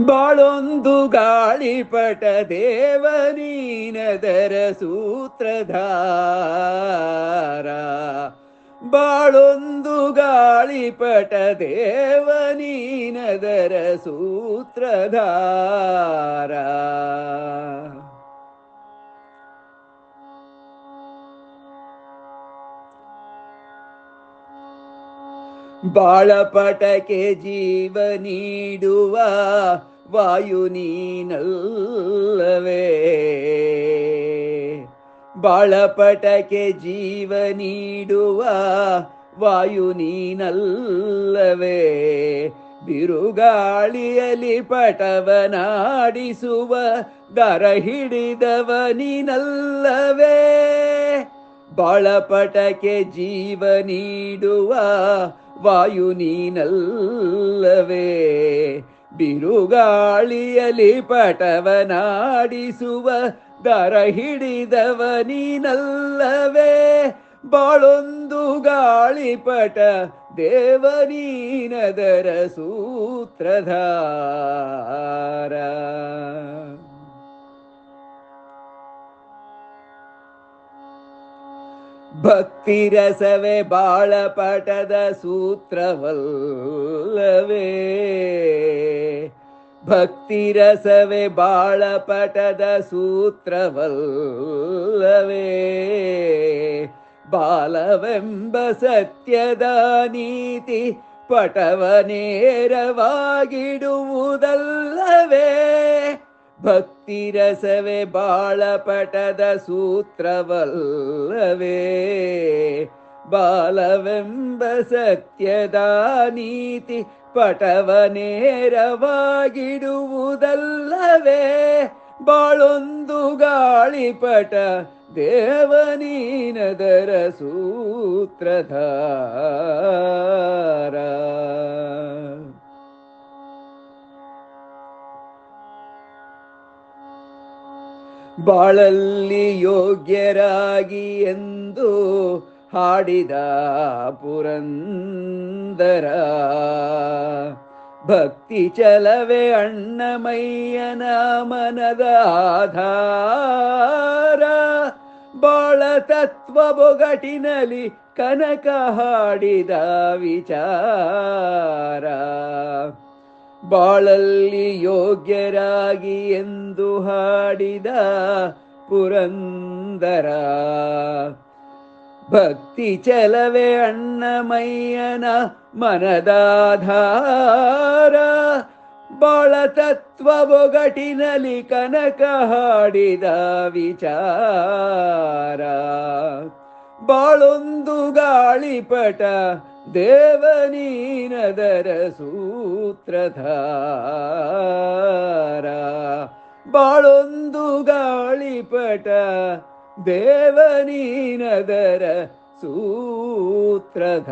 ಬಾಳೊಂದು ಗಾಳಿಪಟ ದೇವನೀನದರ ಸೂತ್ರಧಾರ. ಬಾಳೊಂದು ಗಾಳಿಪಟ ದೇವನೀನದರ ಸೂತ್ರಧಾರ. ಬಾಳಪಟಕ್ಕೆ ಜೀವ ನೀಡುವ ವಾಯು ನೀನಲ್ಲವೇ? ಬಾಳಪಟಕ್ಕೆ ಜೀವ ನೀಡುವ ವಾಯು ನೀನಲ್ಲವೇ? ಬಿರುಗಾಳಿಯಲ್ಲಿ ಪಟವನಾಡಿಸುವ, ದರ ಹಿಡಿದವ ನೀನಲ್ಲವೇ? ಬಾಳಪಟಕ್ಕೆ ಜೀವ ನೀಡುವ ವಾಯು ನೀನಲ್ಲವೇ. ಬಿರುಗಾಳಿಯಲ್ಲಿ ಪಟವನಾಡಿಸುವ ದರ ಹಿಡಿದವ ನೀನಲ್ಲವೇ. ಬಾಳೊಂದು ಗಾಳಿಪಟ ದೇವನೀನದರ ಸೂತ್ರಧಾರ. ಭಕ್ತಿ ಬಾಳ ಪಟದ ಸೂತ್ರವಲ್ಲವೇ? ಭಕ್ತಿ ಬಾಳ ಪಟದ ಸೂತ್ರವಲ್ಲವೇ? ಬಾಲವೆಂಬ ಸತ್ಯದ ನೀತಿ ಪಟವ ನೇರವಾಗಿಡುವುದಲ್ಲವೇ ಭಕ್ತಿ ರಸವೇ ಬಾಳಪಟದ ಸೂತ್ರವಲ್ಲವೇ? ಬಾಲವೆಂಬ ಸತ್ಯದ ನೀತಿ ಪಟವ ನೇರವಾಗಿಡುವುದಲ್ಲವೇ? ಬಾಳೊಂದು ಗಾಳಿಪಟ ದೇವನೀನದರ ಸೂತ್ರಧಾರ. ಬಾಳಲ್ಲಿ ಯೋಗ್ಯರಾಗಿ ಎಂದು ಹಾಡಿದ ಪುರಂದರ. ಭಕ್ತಿ ಚಲವೇ ಅಣ್ಣಮಯ್ಯನ ಮನದ ಆಧಾರ. ಬಾಳ ತತ್ವ ಬೊಗಟಿನಲ್ಲಿ ಕನಕ ಹಾಡಿದ ವಿಚಾರ. ಬಾಳಲ್ಲಿ ಯೋಗ್ಯರಾಗಿ ಎಂದು ಹಾಡಿದ ಪುರಂದರ. ಭಕ್ತಿ ಚಲವೇ ಅಣ್ಣಮಯ್ಯನ ಮನದಾಧಾರ. ಬಾಳ ತತ್ವ ಬೊಗಟಿನಲ್ಲಿ ಕನಕ ಹಾಡಿದ ವಿಚಾರ. ಬಾಳೊಂದು ಗಾಳಿಪಟ ದೇವನೀನದರ ಸೂತ್ರಧಾರ. ಬಾಳೊಂದು ಗಾಳಿಪಟ ದೇವನೀನದರ ಸೂತ್ರಧಾರ.